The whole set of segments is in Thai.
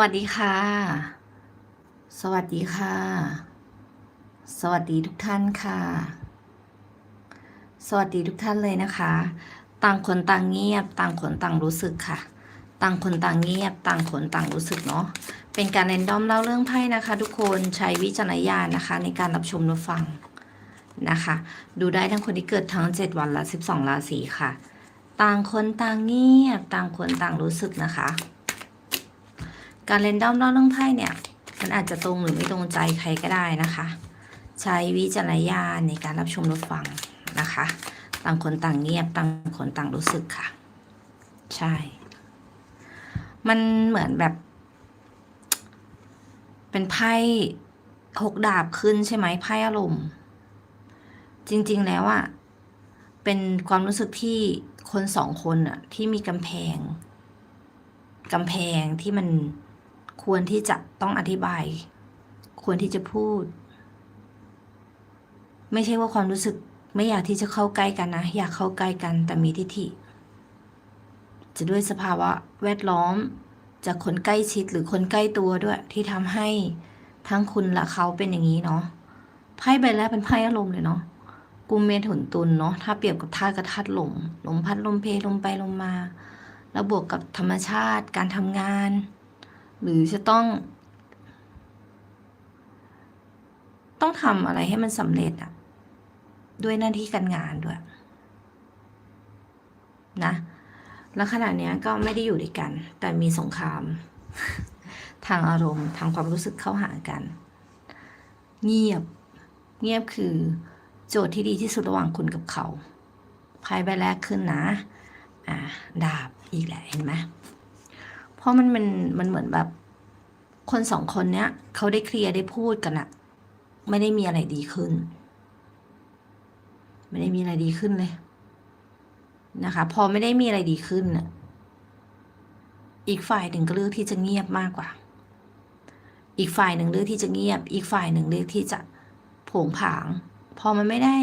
วัสดีค่ะ สวัสดีค่ะ สวัสดีทุกท่านค่ะ สวัสดีทุกท่านเลยนะคะ ต่างคนต่างเงียบ ต่างคนต่างรู้สึกค่ะ ต่างคนต่างเงียบ ต่างคนต่างรู้สึกเนาะ เป็นการเรนดอมเล่าเรื่องไพ่นะคะ ทุกคน ใช้วิจารณญาณนะคะ ในการรับชมรับฟังนะคะ ดูได้ทั้งคนที่เกิดทั้ง 7 วันและ 12 ราศีค่ะ ต่างคนต่างเงียบ ต่างคนต่างรู้สึกนะคะ การเรนดอมเล่าเรื่องไพ่เนี่ย มันอาจจะตรงหรือไม่ตรงใจใครก็ได้นะคะ ใช้วิจารณญาณในการรับชมรับฟังนะคะ ต่างคนต่างเงียบต่างคนต่างรู้สึกค่ะ ใช่ มันเหมือนแบบ เป็นไพ่หกดาบขึ้นใช่ไหมไพ่อารมณ์จริง ๆ แล้วอะเป็นความรู้สึกที่คนสองคนอะที่มีกำแพงกำแพงที่มัน ควรที่จะต้องอธิบาย ควรที่จะพูด ไม่ใช่ว่าความรู้สึกไม่อยากที่จะเข้าใกล้กันนะ อยากเข้าใกล้กันแต่มีทิฐิ จะด้วยสภาวะแวดล้อม จากคนใกล้ชิดหรือคนใกล้ตัวด้วย ที่ทำให้ทั้งคุณและเขาเป็นอย่างนี้เนาะไพ่ใบแรกเป็นไพ่อารมณ์เลยเนาะกุมเมถุนตุลเนาะถ้าเปรียบกับธาตุกับธาตุลมลมพัดลมเพลลมไปลมมา แล้วบวกกับธรรมชาติการทำงาน หรือจะต้อง ต้องทำอะไรให้มันสำเร็จอะด้วยหน้าที่การงานด้วย นะ แล้วขณะเนี้ยก็ไม่ได้อยู่ด้วยกัน แต่มีสงคราม ทางอารมณ์ทางความรู้สึกเข้าหากัน เงียบ เงียบคือโจทย์ที่ดีที่สุดระหว่างคุณกับเขาไพ่ใบแรกขึ้นนะ อ่า ดาบอีกแหละเห็นไหม เพราะมันมันมันเหมือนแบบ คนสองคนเนี้ยเขาได้เคลียร์ได้พูดกันอะไม่ได้มีอะไรดีขึ้น ไม่ได้มีอะไรดีขึ้นเลยนะคะ พอไม่ได้มีอะไรดีขึ้นน่ะอีกฝ่ายหนึ่งก็เลือกที่จะเงียบมากกว่า อีกฝ่ายหนึ่งเลือกที่จะเงียบ อีกฝ่ายหนึ่งเลือกที่จะผงผาง พอมันไม่ได้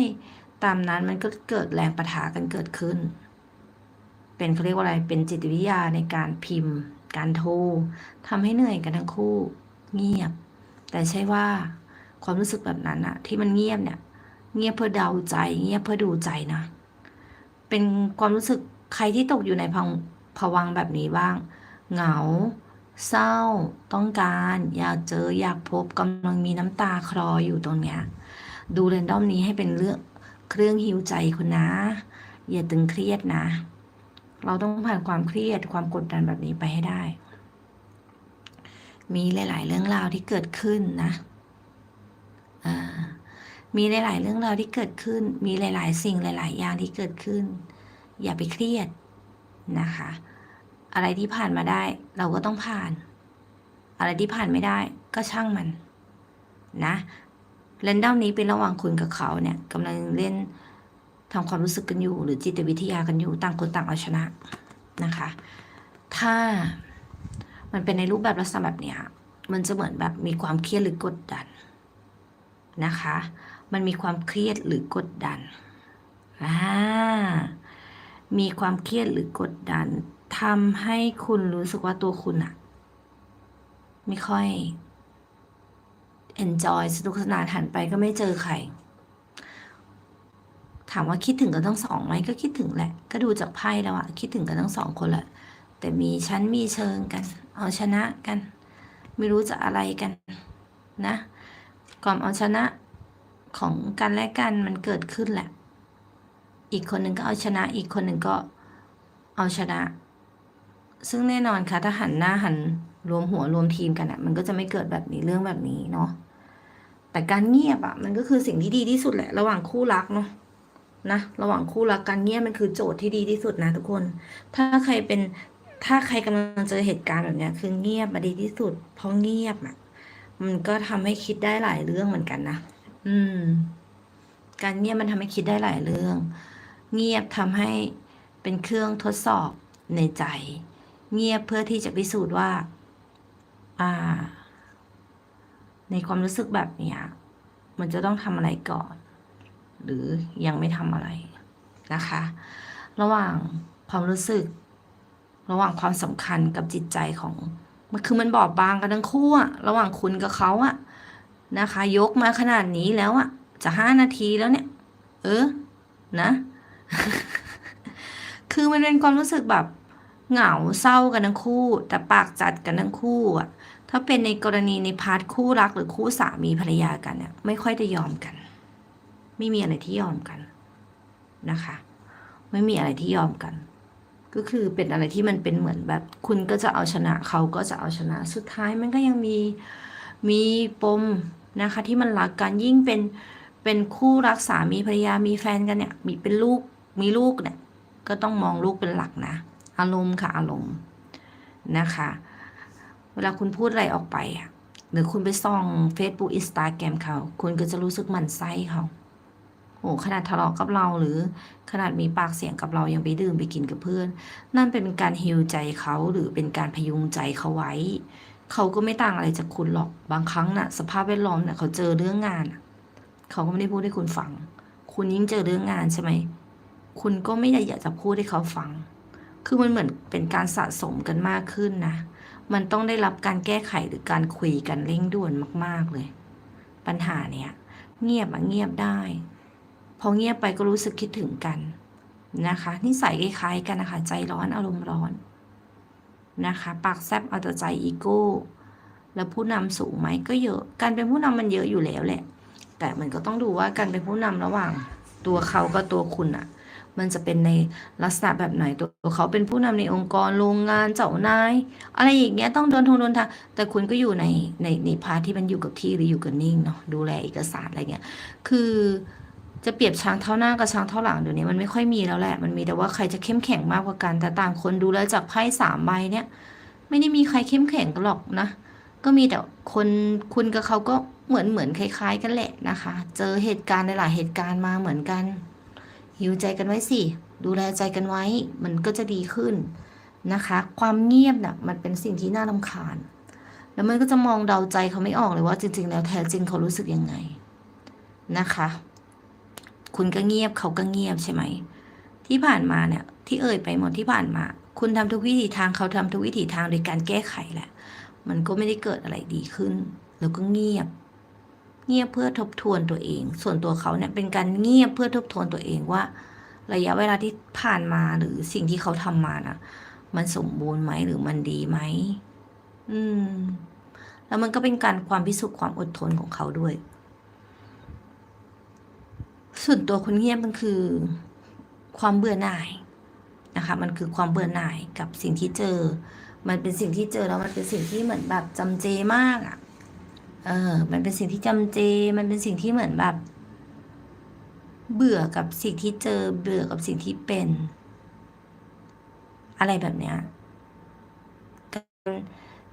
ตามนั้นมันก็เกิดแรงประทะกันเกิดขึ้น เป็นเขาเรียกว่าอะไร เป็นจิตวิทยาในการพิมพ์ การโทรทำให้เหนื่อยกันทั้งคู่ เงียบ แต่ใช่ว่าความรู้สึกแบบนั้นอะที่มันเงียบเนี่ย เงียบเพื่อเดาใจ เงียบเพื่อดูใจนะ เป็นความรู้สึกใครที่ตกอยู่ในพังภวังแบบนี้บ้าง เหงา เศร้า ต้องการ อยากเจออยากพบกำลังมีน้ำตาคลออยู่ตรงเนี้ยดูเรนดอมนี้ให้เป็นเรื่องเครื่องฮิวใจคุณนะ อย่าตึงเครียดนะ เราต้องผ่านความเครียดความกดดันแบบนี้ไปให้ได้ มีหลาย ๆ เรื่องราวที่เกิดขึ้นนะมีหลาย ๆ เรื่องราวที่เกิดขึ้น มีหลาย ๆ สิ่งหลาย ๆ อย่างที่เกิดขึ้น อย่าไปเครียดนะคะ อะไรที่ผ่านมาได้ เราก็ต้องผ่าน อะไรที่ผ่านไม่ได้ก็ช่างมันนะเรนด้อมนี้เป็นระหว่างคุณกับเขาเนี่ยกำลังเล่น ทำความรู้สึกกันอยู่ หรือจิตวิทยากันอยู่ต่างคนต่างเอาชนะนะคะ ถ้ามันเป็นในรูปแบบลักษณะแบบเนี้ยมันจะเหมือนแบบมีความเครียดหรือกดดันนะคะ มันมีความเครียดหรือกดดันอ่ามีความเครียดหรือกดดันทำให้คุณรู้สึกว่าตัวคุณอะไม่ค่อย enjoy สนุกสนานหันไปก็ไม่เจอใครามว่าคิดถึงกันทั้งสองไหมก็คิดถึงแหละ ก็ดูจากไพ่แล้วอะคิดถึงกันทั้งสองคนแหละ แต่มีชั้นมีเชิงกัน เอาชนะกัน ไม่รู้จะอะไรกันนะความเอาชนะของกันและกันมันเกิดขึ้นแหละ อีกคนหนึ่งก็เอาชนะ อีกคนหนึ่งก็เอาชนะ ซึ่งแน่นอนค่ะถ้าหันหน้าหันรวมหัวรวมทีมกันอะมันก็จะไม่เกิดแบบนี้เรื่องแบบนี้เนาะแต่การเงียบอะมันก็คือสิ่งที่ดีที่สุดแหละ ระหว่างคู่รักเนาะ นะระหว่างคู่รักการเงียบมันคือโจทย์ที่ดีที่สุดนะทุกคน ถ้าใครเป็นถ้าใครกำลังเจอเหตุการณ์แบบเนี้ยคือเงียบมาดีที่สุด เพราะเงียบอะมันก็ทำให้คิดได้หลายเรื่องเหมือนกันนะอืม การเงียบมันทำให้คิดได้หลายเรื่อง เงียบทำให้เป็นเครื่องทดสอบในใจ เงียบเพื่อที่จะพิสูจน์ว่า อ่า ในความรู้สึกแบบเนี้ยมันจะต้องทำอะไรก่อน หรือยังไม่ทำอะไรนะคะ ระหว่างความรู้สึก ระหว่างความสำคัญกับจิตใจของมันคือมันบอบบางกันทั้งคู่อะระหว่างคุณกับเขาอะนะคะ ยกมาขนาดนี้แล้วอะจะห้านาทีแล้วเนี่ย เออนะ คือมันเป็นความรู้สึกแบบเหงาเศร้ากันทั้งคู่ แต่ปากจัดกันทั้งคู่อะถ้าเป็นในกรณีในพาร์ทคู่รักหรือคู่สามีภรรยากันเนี่ยไม่ค่อยจะยอมกัน ไม่มีอะไรที่ยอมกันนะคะ ไม่มีอะไรที่ยอมกัน ก็คือเป็นอะไรที่มันเป็นเหมือนแบบ คุณก็จะเอาชนะเขาก็จะเอาชนะ สุดท้ายมันก็ยังมีมีปมนะคะที่มันรักกันยิ่งเป็นเป็นคู่รักสามีภรรยามีแฟนกันเนี่ย มีเป็นลูกมีลูกเนี่ยก็ต้องมองลูกเป็นหลักนะ อารมณ์ค่ะอารมณ์นะคะ เวลาคุณพูดอะไรออกไปอะหรือคุณไปส่อง Facebook Instagram เขา คุณก็จะรู้สึกหมั่นไส้เขา โอ้ขนาดทะเลาะกับเราหรือขนาดมีปากเสียงกับเรายังไปดื่มไปกินกับเพื่อน นั่นเป็นการฮิวใจเขาหรือเป็นการพยุงใจเขาไว้ เขาก็ไม่ต่างอะไรจากคุณหรอกบางครั้งน่ะ สภาพแวดล้อมเนี่ยเขาเจอเรื่องงานเขาก็ไม่ได้พูดให้คุณฟัง คุณยิ่งเจอเรื่องงานใช่ไหมคุณก็ไม่ได้อยากจะพูดให้เขาฟัง คือมันเหมือนเป็นการสะสมกันมากขึ้นนะ มันต้องได้รับการแก้ไขหรือการคุยกันเร่งด่วนมาก ๆเลย ปัญหาเนี่ยเงียบอะเงียบได้ พอเงียบไปก็รู้สึกคิดถึงกันนะคะนิสัยคล้ายๆกันนะคะใจร้อนอารมณ์ร้อนนะคะปากแซบเอาแต่ใจอีโก้แล้วผู้นำสูงไหมก็เยอะการเป็นผู้นำมันเยอะอยู่แล้วแหละ แต่มันก็ต้องดูว่าการเป็นผู้นำระหว่าง ตัวเขากับตัวคุณอะมันจะเป็นในลักษณะแบบไหนตัวเขาเป็นผู้นำในองค์กรโรงงานเจ้านาย อะไรอย่างเงี้ยต้องโดนทงโดนทางแต่คุณก็อยู่ในในในพาที่มันอยู่กับที่หรืออยู่กับนิ่งเนาะดูแลเอกสารอะไรเงี้ยคือ จะเปรียบช้างเท่าหน้ากับช้างเท่าหลังเดี๋ยวนี้มันไม่ค่อยมีแล้วแหละ มันมีแต่ว่าใครจะเข้มแข็งมากกว่ากัน แต่ต่างคนดูแล้วจากไพ่สามใบเนี่ย ไม่ได้มีใครเข้มแข็งกันหรอกนะ ก็มีแต่คนคุณกับเขาก็เหมือนเหมือนคล้าย ๆ กันแหละนะคะ เจอเหตุการณ์หลายเหตุการณ์มาเหมือนกันหิวใจกันไว้สิ ดูแลใจกันไว้ มันก็จะดีขึ้นนะคะ ความเงียบน่ะมันเป็นสิ่งที่น่ารำคาญ แล้วมันก็จะมองเดาใจเขาไม่ออกเลยว่าจริง ๆ แล้วแท้จริงเขารู้สึกยังไงนะคะ คุณก็เงียบเขาก็เงียบใช่ไหม ที่ผ่านมาเนี่ย ที่เอ่ยไปหมดที่ผ่านมา คุณทำทุกวิถีทางเขาทำทุกวิถีทางโดยการแก้ไขแหละ มันก็ไม่ได้เกิดอะไรดีขึ้น แล้วก็เงียบ เงียบเพื่อทบทวนตัวเอง ส่วนตัวเขาเนี่ยเป็นการเงียบเพื่อทบทวนตัวเองว่า ระยะเวลาที่ผ่านมาหรือสิ่งที่เขาทำมานะมันสมบูรณ์ไหมหรือมันดีไหมอืม แล้วมันก็เป็นการความพิสูจน์ความอดทนของเขาด้วย ส่วนตัวคนเงียบมันคือความเบื่อหน่ายนะคะ มันคือความเบื่อหน่ายกับสิ่งที่เจอ มันเป็นสิ่งที่เจอแล้วมันเป็นสิ่งที่เหมือนแบบจำเจมากอะ่ะ เออ มันเป็นสิ่งที่จำเจ มันเป็นสิ่งที่เหมือนแบบ เบื่อกับสิ่งที่เจอ เบื่อกับสิ่งที่เป็น อะไรแบบเนี้ย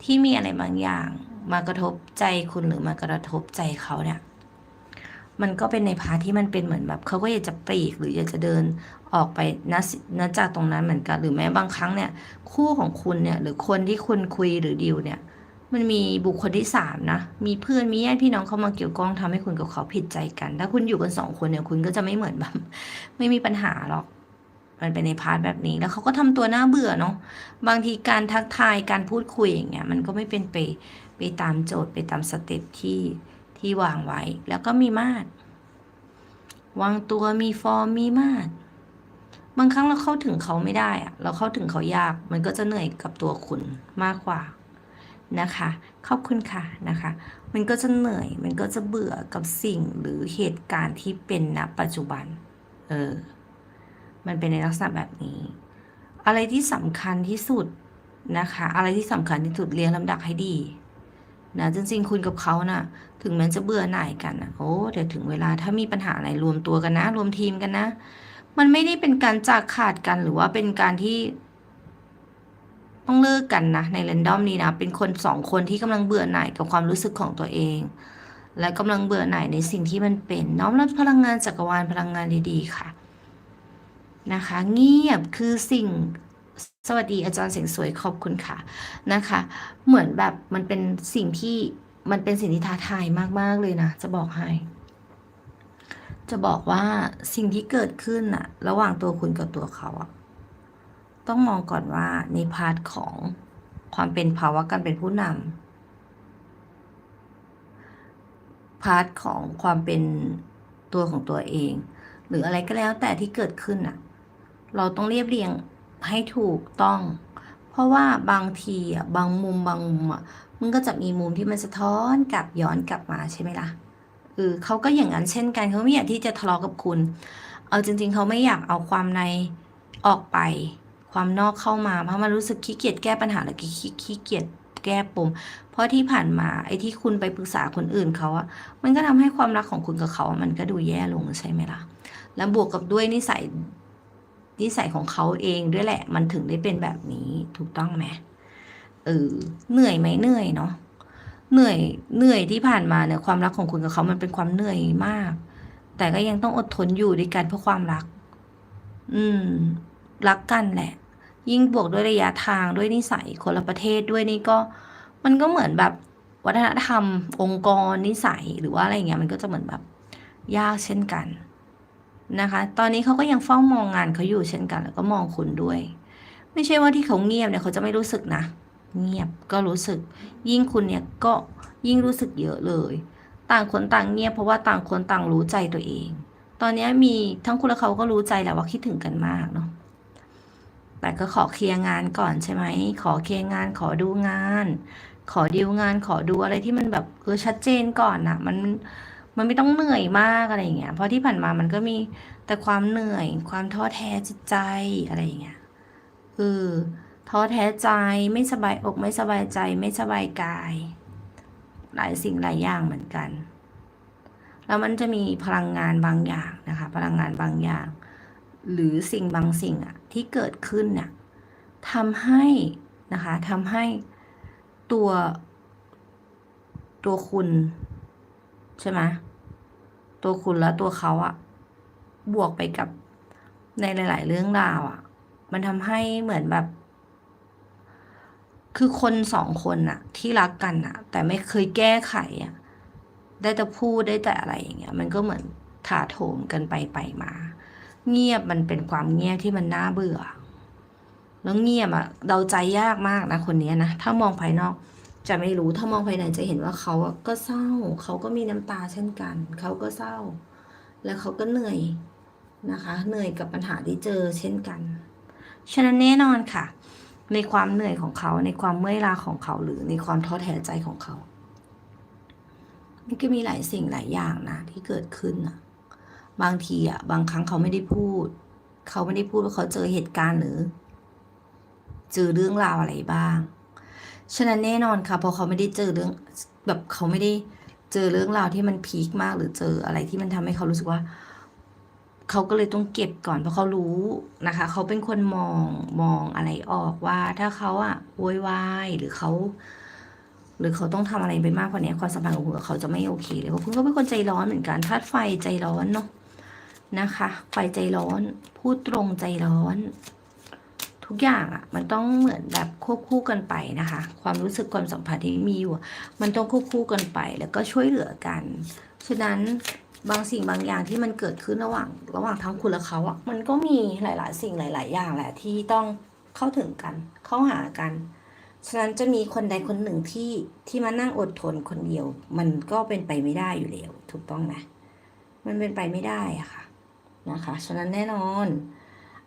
ที่มีอะไรบางอย่าง มากระทบใจคุณหรือมากระทบใจเขาเนี่ย มันก็เป็นในพาที่มันเป็นเหมือนแบบเขาก็อยากจะปลีกหรืออยากจะเดินออกไปณณจากตรงนั้นเหมือนกันหรือแม้บางครั้งเนี่ย คู่ของคุณเนี่ย หรือคนที่คุณคุยหรือดีลเนี่ย มันมีบุคคลที่สามนะ มีเพื่อนมีญาติพี่น้องเข้ามาเกี่ยวข้องทำให้คุณกับเขาผิดใจกัน ถ้าคุณอยู่กันสองคนเนี่ยคุณก็จะไม่เหมือนแบบไม่มีปัญหาหรอกมันเป็นในพาร์ทแบบนี้แล้วเขาก็ทำตัวน่าเบื่อเนาะบางทีการทักทายการพูดคุยอย่างเงี้ยมันก็ไม่เป็นไปไปตามโจทย์ไปตามสเต็ปที่ ที่วางไว้แล้วก็มีมาดวางตัวมีฟอร์มมีมาดบางครั้งเราเข้าถึงเขาไม่ได้อะเราเข้าถึงเขายาก มันก็จะเหนื่อยกับตัวคุณมากกว่านะคะ ขอบคุณค่ะนะคะ มันก็จะเหนื่อย มันก็จะเบื่อกับสิ่งหรือเหตุการณ์ที่เป็นณปัจจุบัน เออ มันเป็นในลักษณะแบบนี้ อะไรที่สำคัญที่สุดนะคะ อะไรที่สำคัญที่สุดเรียงลำดับให้ดี นะจริงๆคุณกับเขานะ่ะ ถึงแม้จะเบื่อหน่ายกันนะโอ้เดี๋ยวถึงเวลาถ้ามีปัญหาอะไรรวมตัวกันนะ รวมทีมกันนะ มันไม่ได้เป็นการจากขาดกันหรือว่าเป็นการที่ ต้องเลิกกันนะในเรนดอมนี้นะ เป็นคนสองคนที่กำลังเบื่อหน่ายกับความรู้สึกของตัวเอง และกำลังเบื่อหน่ายในสิ่งที่มันเป็นน้อมรับพลังงานจักรวาลพลังงานดีๆค่ะนะคะ เงียบคือสิ่ง สวัสดีอาจารย์เสียงสวยขอบคุณค่ะนะคะ เหมือนแบบมันเป็นสิ่งที่มันเป็นสิ่งที่ท้าทายมากๆเลยนะ จะบอกให้ จะบอกว่าสิ่งที่เกิดขึ้นอะระหว่างตัวคุณกับตัวเขาอะต้องมองก่อนว่าในพาร์ทของความเป็นภาวะการเป็นผู้นำพาร์ทของความเป็นตัวของตัวเอง หรืออะไรก็แล้วแต่ที่เกิดขึ้นอะเราต้องเรียบเรียง ให้ถูกต้อง เพราะว่าบางทีอะบางมุมบางมุมอะมันก็จะมีมุมที่มันสะท้อนกลับย้อนกลับมาใช่ไหมล่ะเออเขาก็อย่างนั้นเช่นกันเขาไม่อยากที่จะทะเลาะกับคุณ เอาจริง ๆเขาไม่อยากเอาความในออกไป ความนอกเข้ามาเพราะมันรู้สึกขี้เกียจแก้ปัญหาหรือขี้ขี้เกียจแก้ปม เพราะที่ผ่านมาไอ้ที่คุณไปปรึกษาคนอื่นเขาอะมันก็ทำให้ความรักของคุณกับเขา มันก็ดูแย่ลงใช่ไหมล่ะ แล้วบวกกับด้วยนิสัย นิสัยของเขาเองด้วยแหละ มันถึงได้เป็นแบบนี้ถูกต้องไหมเออเหนื่อยไหมเหนื่อยเนาะเหนื่อยเหนื่อยที่ผ่านมาเนี่ยความรักของคุณกับเขามันเป็นความเหนื่อยมาก แต่ก็ยังต้องอดทนอยู่ด้วยกันเพื่อความรัก อืม รักกันแหละ ยิ่งบวกด้วยระยะทางด้วยนิสัยคนละประเทศด้วยนี่ก็ มันก็เหมือนแบบวัฒนธรรม องค์กรนิสัยหรือว่าอะไรเงี้ยมันก็จะเหมือนแบบยากเช่นกัน นะคะ ตอนนี้เขาก็ยังเฝ้ามองงานเขาอยู่เช่นกัน แล้วก็มองคุณด้วย ไม่ใช่ว่าที่เขาเงียบเนี่ยเขาจะไม่รู้สึกนะ เงียบก็รู้สึก ยิ่งคุณเนี่ยก็ยิ่งรู้สึกเยอะเลย ต่างคนต่างเงียบเพราะว่าต่างคนต่างรู้ใจตัวเอง ตอนนี้มีทั้งคุณและเขาก็รู้ใจแหละว่าคิดถึงกันมากเนาะ แต่ก็ขอเคลียร์งานก่อนใช่ไหม ขอเคลียร์งาน ขอดูงาน ขอดีลงาน ขอดูอะไรที่มันแบบเออชัดเจนก่อนนะมัน มันไม่ต้องเหนื่อยมากอะไรอย่างเงี้ยเพราะที่ผ่านมามันก็มีแต่ความเหนื่อย ความท้อแท้จิตใจอะไรอย่างเงี้ยเออท้อแท้ใจไม่สบายอกไม่สบายใจไม่สบายกาย หลายสิ่งหลายอย่างเหมือนกัน แล้วมันจะมีพลังงานบางอย่างนะคะ พลังงานบางอย่าง หรือสิ่งบางสิ่งอะที่เกิดขึ้นเนี่ยทำให้นะคะทำให้ตัวตัวคุณ ใช่ไหมตัวคุณและตัวเขาอะบวกไปกับในหลาย ๆ เรื่องราวอะมันทำให้เหมือนแบบ คือคนสองคนอะที่รักกันอะแต่ไม่เคยแก้ไขอะได้แต่พูดได้แต่อะไรอย่างเงี้ย มันก็เหมือนถาโถมกันไปไปมา เงียบมันเป็นความเงียบที่มันน่าเบื่อ แล้วเงียบอะเดาใจยากมากนะคนนี้นะถ้ามองภายนอก จะไม่รู้ถ้ามองภายในจะเห็นว่าเขาก็เศร้า เขาก็มีน้ำตาเช่นกัน เขาก็เศร้า แล้วเขาก็เหนื่อยนะคะ เหนื่อยกับปัญหาที่เจอเช่นกัน ฉะนั้นแน่นอนค่ะ ในความเหนื่อยของเขาในความเมื่อยล้าของเขาหรือในความท้อแท้ใจของเขา มันก็มีหลายสิ่งหลายอย่างนะที่เกิดขึ้นอะบางทีอะบางครั้งเขาไม่ได้พูด เขาไม่ได้พูดว่าเขาเจอเหตุการณ์หรือ เจอเรื่องราวอะไรบ้าง ฉะนั้นแน่นอนค่ะพอเขาไม่ได้เจอเรื่องแบบเขาไม่ได้เจอเรื่องราวที่มันพีคมากหรือเจออะไรที่มันทำให้เขารู้สึกว่า เขาก็เลยต้องเก็บก่อนเพราะเขารู้นะคะ เขาเป็นคนมองมองอะไรออกว่า ถ้าเขาอะโวยวายหรือเขาหรือเขาต้องทำอะไรไปมากกว่านี้ความสัมพันธ์ของคุณกับเขาจะไม่โอเคเลยเพราะคุณก็เป็นคนใจร้อนเหมือนกันธาตุไฟใจร้อนเนาะนะคะ ไฟใจร้อน พูดตรงใจร้อน ทุกอย่างอะ่ะ มันต้องเหมือนแบบควบคู่กันไปนะคะ ความรู้สึกความสัมพันธ์ที่มีอยู่ มันต้องควบคู่กันไป แล้วก็ช่วยเหลือกัน ฉะนั้นบางสิ่งบางอย่างที่มันเกิดขึ้นระหว่าง ระหว่างทั้งคุณและเขาอะ่ะ มันก็มีหลาย ๆ สิ่งหลาย ๆ อย่างแหละที่ต้องเข้าถึงกัน เข้าหากัน ฉะนั้นจะมีคนใดคนหนึ่งที่ที่มานั่งอดทนคนเดียว มันก็เป็นไปไม่ได้อยู่แล้วถูกต้องไหมมันเป็นไปไม่ได้อะค่ะนะคะ ฉะนั้นแน่นอน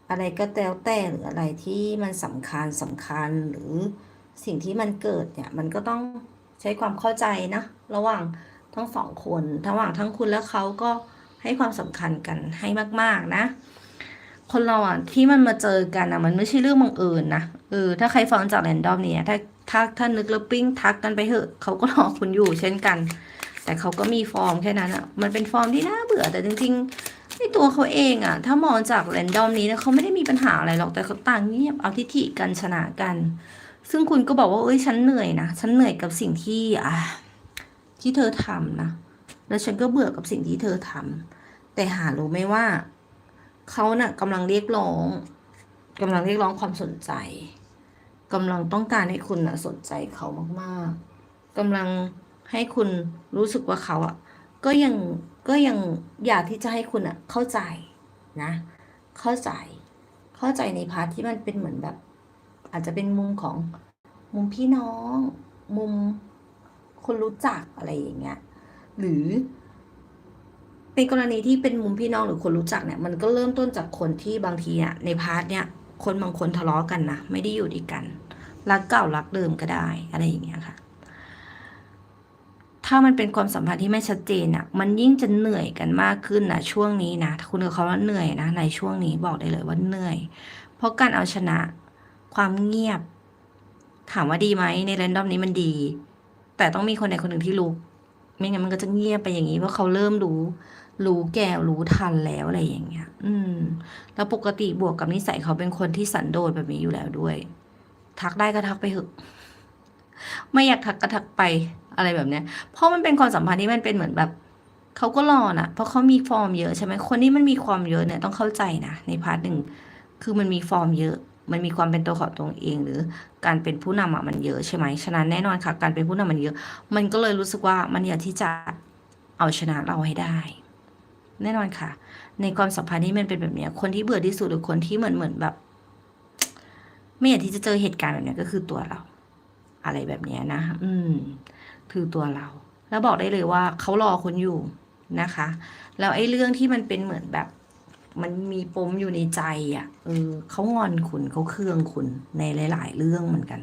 อะไรก็แล้วแต่หรืออะไรที่มันสำคัญสำคัญหรือสิ่งที่มันเกิดเนี่ย มันก็ต้องใช้ความเข้าใจนะ ระหว่างทั้งสองคนระหว่างทั้งคุณและเขาก็ให้ความสำคัญกันให้มาก ๆ นะ คนเราอะที่มันมาเจอกันอะ มันไม่ใช่เรื่องบังเอิญนะเออถ้าใครฟังจากแรนดอมเนี่ยถ้าถ้าถ้านึกแล้วปิ้งทักกันไปเถอะเขาก็รอคุณอยู่เช่นกัน แต่เขาก็มีฟอร์มแค่นั้นอะ มันเป็นฟอร์มที่น่าเบื่อแต่จริง ๆ ในตัวเขาเองอะถ้ามองจากแรนดอมนี้นะเขาไม่ได้มีปัญหาอะไรหรอกแต่เขาต่างเงียบเอาทิฐิกันชนะกัน ซึ่งคุณก็บอกว่าเอ้ยฉันเหนื่อยนะฉันเหนื่อยกับสิ่งที่อะที่เธอทำนะแล้วฉันก็เบื่อกับสิ่งที่เธอทำแต่หารู้ไหมว่าเขาน่ะกำลังเรียกร้องกำลังเรียกร้องความสนใจกำลังต้องการให้คุณน่ะสนใจเขามากๆกำลังให้คุณรู้สึกว่าเขาอะก็ยัง ก็ยังอยากที่จะให้คุณอะเข้าใจนะ เข้าใจ เข้าใจในพาร์ทที่มันเป็นเหมือนแบบ อาจจะเป็นมุมของมุมพี่น้อง มุมคนรู้จักอะไรอย่างเงี้ย หรือเป็นกรณีที่เป็นมุมพี่น้องหรือคนรู้จักเนี่ย มันก็เริ่มต้นจากคนที่บางทีเนี่ยในพาร์ทเนี่ย คนบางคนทะเลาะกันนะไม่ได้อยู่ด้วยกันรักเก่ารักเดิมก็ได้อะไรอย่างเงี้ยค่ะ ถ้ามันเป็นความสัมพันธ์ที่ไม่ชัดเจนอะมันยิ่งจะเหนื่อยกันมากขึ้นนะช่วงนี้นะคุณกับเขาว่าเหนื่อยนะในช่วงนี้บอกได้เลยว่าเหนื่อย เพราะการเอาชนะความเงียบ ถามว่าดีไหมในแรนดอมนี้มันดี แต่ต้องมีคนใดคนหนึ่งที่รู้ไม่งั้นมันก็จะเงียบไปอย่างนี้เพราะเขาเริ่มรู้รู้แก่รู้ทันแล้วอะไรอย่างเงี้ย อืม แล้วปกติบวกกับนิสัยเขาเป็นคนที่สันโดษแบบนี้อยู่แล้วด้วย ทักได้ก็ทักไปเถอะ ไม่อยากทักก็ทักไป อะไรแบบเนี้ย เพราะมันเป็นความสัมพันธ์ที่มันเป็นเหมือนแบบเขาก็รอน่ะเพราะเขามีฟอร์มเยอะใช่ไหมคนที่มันมีความเยอะเนี่ยต้องเข้าใจนะในพาร์ทหนึ่งคือมันมีฟอร์มเยอะ มันมีความเป็นตัวของตัวเอง หรือการเป็นผู้นำอะมันเยอะใช่ไหมฉะนั้นแน่นอนค่ะ การเป็นผู้นำมันเยอะ มันก็เลยรู้สึกว่ามันอยากที่จะเอาชนะเราให้ได้ แน่นอนค่ะ ในความสัมพันธ์ที่มันเป็นแบบเนี้ยคนที่เบื่อที่สุดหรือคนที่เหมือนเหมือนแบบ ไม่อยากที่จะเจอเหตุการณ์แบบเนี้ยก็คือตัวเรา อะไรแบบเนี้ยนะ อืม คือตัวเรา แล้วบอกได้เลยว่าเขารอคุณอยู่นะคะ แล้วไอ้เรื่องที่มันเป็นเหมือนแบบ มันมีปมอยู่ในใจอะ่ะเออเขางอนคุณเขาเคืองคุณในหลาย ๆ เรื่องเหมือนกัน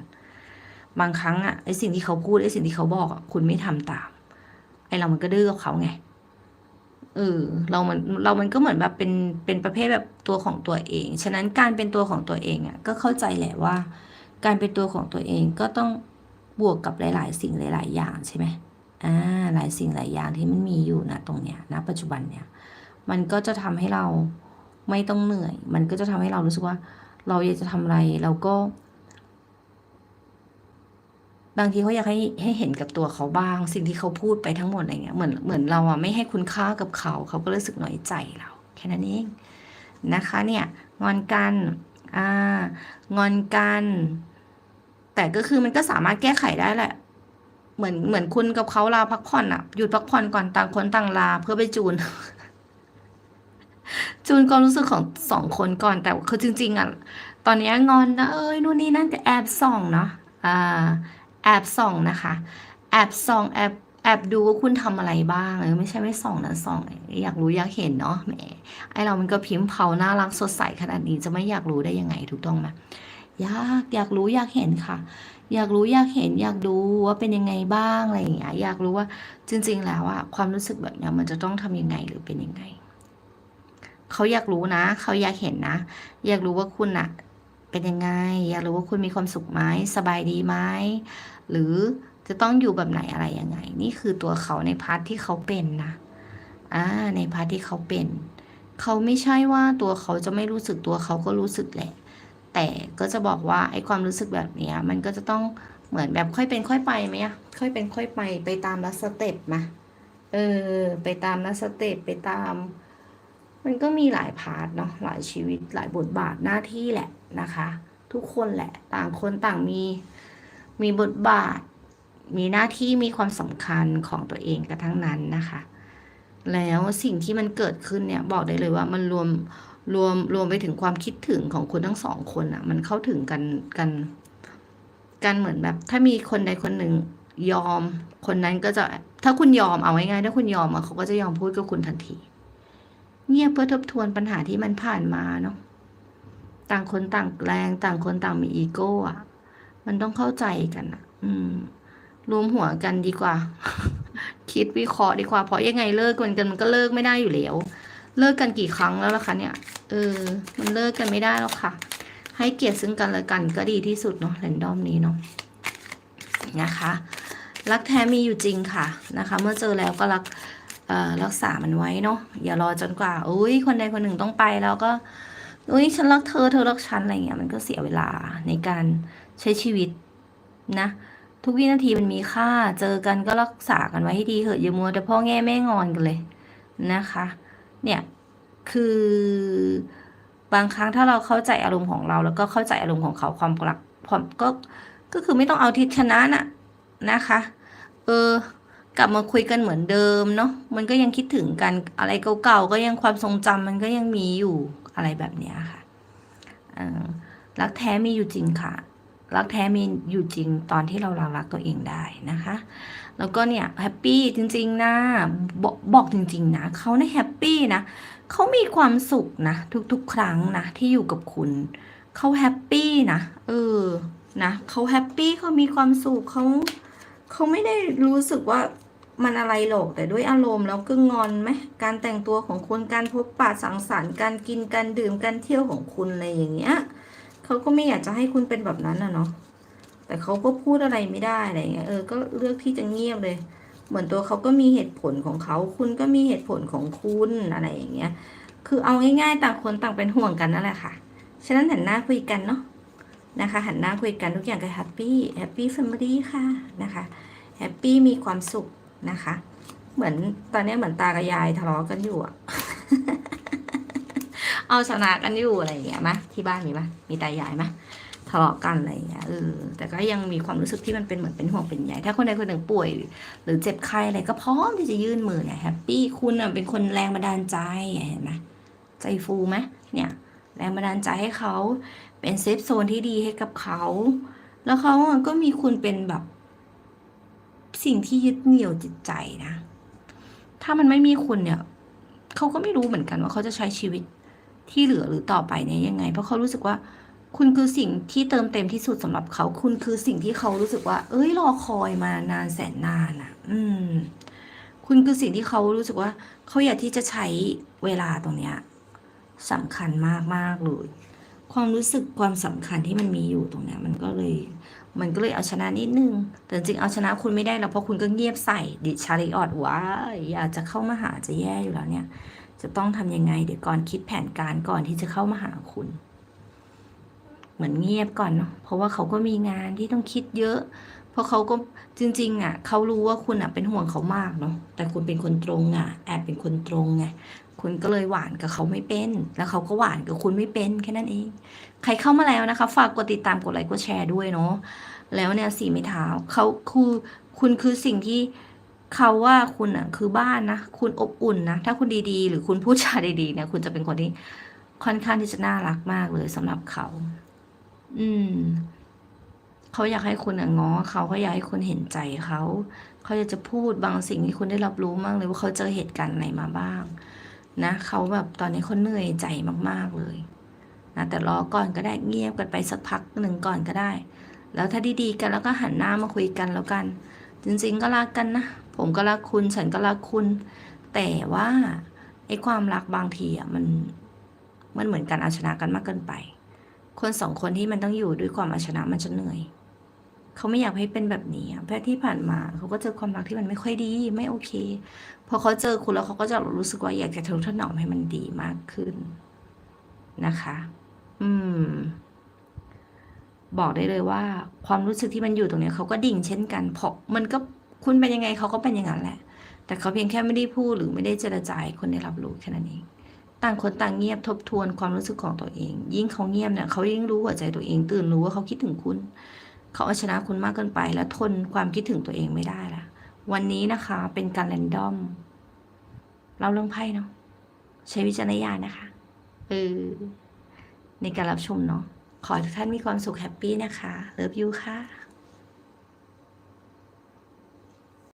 บางครั้งอะ่ะไอ้สิ่งที่เขาพูดไอ้สิ่งที่เขาบอกอะคุณไม่ทำตาม ไอ้เรามันก็ดื้อกับเขาไงเออเรามันเรามันก็เหมือนแบบเป็นเป็นประเภทแบบตัวของตัวเอง ฉะนั้นการเป็นตัวของตัวเองอะ่ะก็เข้าใจแหละว่า การเป็นตัวของตัวเองก็ต้อง บวกกับหลาย ๆ สิ่งหลาย ๆ อย่างใช่ไหมอ่าหลายสิ่งหลายอย่างที่มันมีอยู่นะตรงเนี้ยณปัจจุบันเนี่ยมันก็จะทำให้เราไม่ต้องเหนื่อย มันก็จะทำให้เรารู้สึกว่า เราอยากจะทำอะไรเราก็ บางทีเขาอยากให้ให้เห็นกับตัวเขาบ้าง สิ่งที่เขาพูดไปทั้งหมดอะไรเงี้ยเหมือนเหมือนเราอะไม่ให้คุณค่ากับเขา เขาก็รู้สึกน้อยใจเรา แค่นั้นเองนะคะ เนี่ยงอนกันอ่างอนกัน แต่ก็คือมันก็สามารถแก้ไขได้แหละ เหมือนเหมือนคุณกับเขาลาพักผ่อนอะหยุดพักผ่อนก่อนต่างคนต่างลาเพื่อไปจูน จูนความรู้สึกของสองคนก่อนแต่คือจริง ๆอะตอนนี้งอนนะเอ้ยนู่นนี่นั่นแต่แอบส่องเนาะอ่าแอบส่องนะคะ แอบส่องแอบแอบดูว่าคุณทำอะไรบ้างเออไม่ใช่ไม่ส่องนะส่อง อยากรู้อยากเห็นเนาะแหมไอเรามันก็พิมพ์เผาน่ารักสดใสขนาดนี้จะไม่อยากรู้ได้ยังไงถูกต้องไหม อยากอยากรู้อยากเห็นค่ะ อยากรู้อยากเห็นอยากดูว่าเป็นยังไงบ้างอะไรอย่างเงี้ยอยากรู้ว่าจริง ๆ แล้วอะความรู้สึกแบบเนี้ยมันจะต้องทำยังไงหรือเป็นยังไงเขาอยากรู้นะเขาอยากเห็นนะ อยากรู้ว่าคุณอะเป็นยังไง อยากรู้ว่าคุณมีความสุขไหมสบายดีไหมหรือจะต้องอยู่แบบไหนอะไรยังไง นี่คือตัวเขาในพาร์ทที่เขาเป็นนะอ่าในพาร์ทที่เขาเป็น เขาไม่ใช่ว่าตัวเขาจะไม่รู้สึกตัวเขาก็รู้สึกแหละ แต่ก็จะบอกว่าไอ้ความรู้สึกแบบนี้มันก็จะต้องเหมือนแบบค่อยเป็นค่อยไปไหมอะค่อยเป็นค่อยไปไปตามลัสเต็ปมาเออ ไปตามลัสเต็ปไปตาม มันก็มีหลายพาร์ทเนาะหลายชีวิตหลายบทบาทหน้าที่แหละนะคะ ทุกคนแหละ ต่างคนต่างมีมีบทบาท มีหน้าที่มีความสำคัญของตัวเองกันทั้งนั้นนะคะ แล้วสิ่งที่มันเกิดขึ้นเนี่ยบอกได้เลยว่ามันรวม รวมรวมไปถึงความคิดถึงของคุณทั้งสองคนอะ่ะ มันเข้าถึงกันกันกันเหมือนแบบ ถ้ามีคนใดคนหนึ่งยอม คนนั้นก็จะ ถ้าคุณยอมเอาง่ายๆถ้าคุณยอมอะเขาก็จะยอมพูดกับคุณทันที เงียบเพื่อทบทวนปัญหาที่มันผ่านมาเนาะต่างคนต่างแรงต่างคนต่างมีอีโก้อะมันต้องเข้าใจกันอะอืม รวมหัวกันดีกว่า คิดวิเคราะห์ดีกว่า เพราะยังไงเลิกกันกันมันก็เลิกไม่ได้อยู่แล้ว เลิกกันกี่ครั้งแล้วล่ะคะเนี่ย เออ มันเลิกกันไม่ได้แล้วค่ะ ให้เกียรติซึ่งกันและกันก็ดีที่สุดเนาะแรนดอมนี้เนาะ นะคะ รักแท้มีอยู่จริงค่ะนะคะ เมื่อเจอแล้วก็รักเอ่อรักษามันไว้เนาะ อย่ารอจนกว่า อุ้ยคนใดคนหนึ่งต้องไปแล้วก็ อุ้ยฉันรักเธอ เธอรักฉันอะไรเงี้ย มันก็เสียเวลาในการใช้ชีวิตนะ ทุกวินาทีมันมีค่า เจอกันก็รักษากันไว้ให้ดีเถอะอย่ามัวแต่พ่อแง่แม่งอนกันเลยนะคะ เนี่ยคือบางครั้งถ้าเราเข้าใจอารมณ์ของเรา แล้วก็เข้าใจอารมณ์ของเขาความรักความก็ก็คือไม่ต้องเอาทิศชนะน่ะนะคะ เออกลับมาคุยกันเหมือนเดิมเนาะมันก็ยังคิดถึงกันอะไรเก่าๆก็ยังความทรงจำมันก็ยังมีอยู่อะไรแบบเนี้ยค่ะรักแท้มีอยู่จริงค่ะ รักแท้มีอยู่จริงตอนที่เรารักตัวเองได้นะคะ แล้วก็เนี่ยแฮปปี้จริงๆนะบอกบอกจริงๆนะเขาเนี่ยแฮปปี้นะเขามีความสุขนะทุกๆ ครั้งนะที่อยู่กับคุณเขาแฮปปี้นะเออนะเขาแฮปปี้เขามีความสุขเขาเขาไม่ได้รู้สึกว่ามันอะไรหรอกแต่ด้วยอารมณ์แล้วก็งอนไหมการแต่งตัวของคุณการพบปะสังสรรค์การกินการดื่มการเที่ยวของคุณอะไรอย่างเงี้ยเขาก็ไม่อยากจะให้คุณเป็นแบบนั้นนะเนาะ แต่เขาก็พูดอะไรไม่ได้อะไรเงี้ยเออก็เลือกที่จะเงียบเลย เหมือนตัวเขาก็มีเหตุผลของเขา คุณก็มีเหตุผลของคุณอะไรอย่างเงี้ย คือเอาง่าย ๆ ต่างคนต่างเป็นห่วงกันนั่นแหละค่ะ ฉะนั้นหันหน้าคุยกันเนาะนะคะ หันหน้าคุยกันทุกอย่างก็แฮปปี้แฮปปี้แฟมิลี่ค่ะนะคะแฮปปี้มีความสุขนะคะ เหมือนตอนนี้เหมือนตากับยายทะเลาะกันอยู่อะเอาชนะกันอยู่อะไรอย่างเงี้ยมะที่บ้านมีมะมีตายายมะะเลาะกันอะไรอย่างเงี้ยเออแต่ก็ยังมีความรู้สึกที่มันเป็นเหมือนเป็นห่วงเป็นใยถ้าคนใดคนหนึ่งป่วย หรือเจ็บไข้อะไรก็พร้อมที่จะยื่นมือเนี่ยแฮปปี้คุณอะเป็นคนแรงบันดาลใจเห็นไหมใจฟูไหมเนี่ย แรงบันดาลใจให้เขาเป็นเซฟโซนที่ดีให้กับเขา แล้วเขาก็มีคุณเป็นแบบ สิ่งที่ยึดเหนี่ยวจิตใจนะ ถ้ามันไม่มีคุณเนี่ยเขาก็ไม่รู้เหมือนกันว่าเขาจะใช้ชีวิตที่เหลือหรือต่อไปเนี่ยยังไง เพราะเขารู้สึกว่า คุณคือสิ่งที่เติมเต็มที่สุดสำหรับเขา คุณคือสิ่งที่เขารู้สึกว่า เอ้ยรอคอยมานานแสนนานอะ อืม คุณคือสิ่งที่เขารู้สึกว่า เขาอยากที่จะใช้เวลาตรงเนี้ยสำคัญมากมากเลย ความรู้สึกความสำคัญที่มันมีอยู่ตรงเนี้ย มันก็เลย มันก็เลยเอาชนะนิดนึง แต่จริงเอาชนะคุณไม่ได้แล้วเพราะคุณก็เงียบใส่ดิชาริออดว้าอยากจะเข้ามาหาจะแย่อยู่แล้วเนี่ย จะต้องทำยังไงเดี๋ยวก่อนคิดแผนการก่อนที่จะเข้ามาหาคุณ เหมือนเงียบก่อนเนาะเพราะว่าเขาก็มีงานที่ต้องคิดเยอะ เพราะเขาก็จริง ๆ อะ เขารู้ว่าคุณอะเป็นห่วงเขามากเนาะแต่คุณเป็นคนตรงอะ แอบเป็นคนตรงไงคุณก็เลยหวานกับเขาไม่เป็น แล้วเขาก็หวานกับคุณไม่เป็นแค่นั้นเอง ใครเข้ามาแล้วนะคะ ฝากกดติดตามกดไลค์กดแชร์ด้วยเนาะแล้วเนี่ยสีไม้เท้าเขาคือคุณคือสิ่งที่เขาว่าคุณอะคือบ้านนะคุณอบอุ่นนะถ้าคุณดีๆ หรือคุณพูดจาดีๆเนี่ยคุณจะเป็นคนที่ค่อนข้างที่จะน่ารักมากเลยสำหรับเขา อืม เขาอยากให้คุณอะง้อเขาเขาอยากให้คุณเห็นใจเขา เขาอยากจะพูดบางสิ่งที่คุณได้รับรู้มากเลยว่าเขาเจอเหตุการณ์อะไรมาบ้าง นะเขาแบบตอนนี้เขาเหนื่อยใจมากๆเลยนะแต่รอก่อนก็ได้เงียบกันไปสักพักหนึ่งก่อนก็ได้ แล้วถ้าดีๆกันแล้วก็หันหน้ามาคุยกันแล้วกัน จริงๆก็รักกันนะ ผมก็รักคุณฉันก็รักคุณ แต่ว่าไอ้ความรักบางทีอะมันมันเหมือนการเอาชนะกันมากเกินไป คนสองคนที่มันต้องอยู่ด้วยความอาชนะมันจะเหนื่อย เขาไม่อยากให้เป็นแบบนี้เพราะที่ผ่านมาเขาก็เจอความรักที่มันไม่ค่อยดี ไม่โอเค พอเขาเจอคุณแล้วเขาก็จะรู้สึกว่าอยากจะทนุถนอมให้มันดีมากขึ้นนะคะ อืม บอกได้เลยว่า ความรู้สึกที่มันอยู่ตรงนี้เขาก็ดิ่งเช่นกันเพราะมันก็คุณเป็นยังไงเขาก็เป็นอย่างนั้นแหละ แต่เขาเพียงแค่ไม่ได้พูดหรือไม่ได้เจรจาคนได้รับรู้แค่นั้นเอง ต่างคนต่างเงียบทบทวนความรู้สึกของตัวเอง ยิ่งเขาเงียบเนี่ยเขายิ่งรู้หัวใจตัวเอง ตื่นรู้ว่าเขาคิดถึงคุณ เขาเอาชนะคุณมากเกินไป แล้วทนความคิดถึงตัวเองไม่ได้ละวันนี้นะคะเป็นการแรนดอมเล่าเรื่องไพ่เนาะใช้วิจารณญาณนะคะเออในการรับชมเนาะขอทุกท่านมีความสุขแฮปปี้นะคะเลิฟยูค่ะ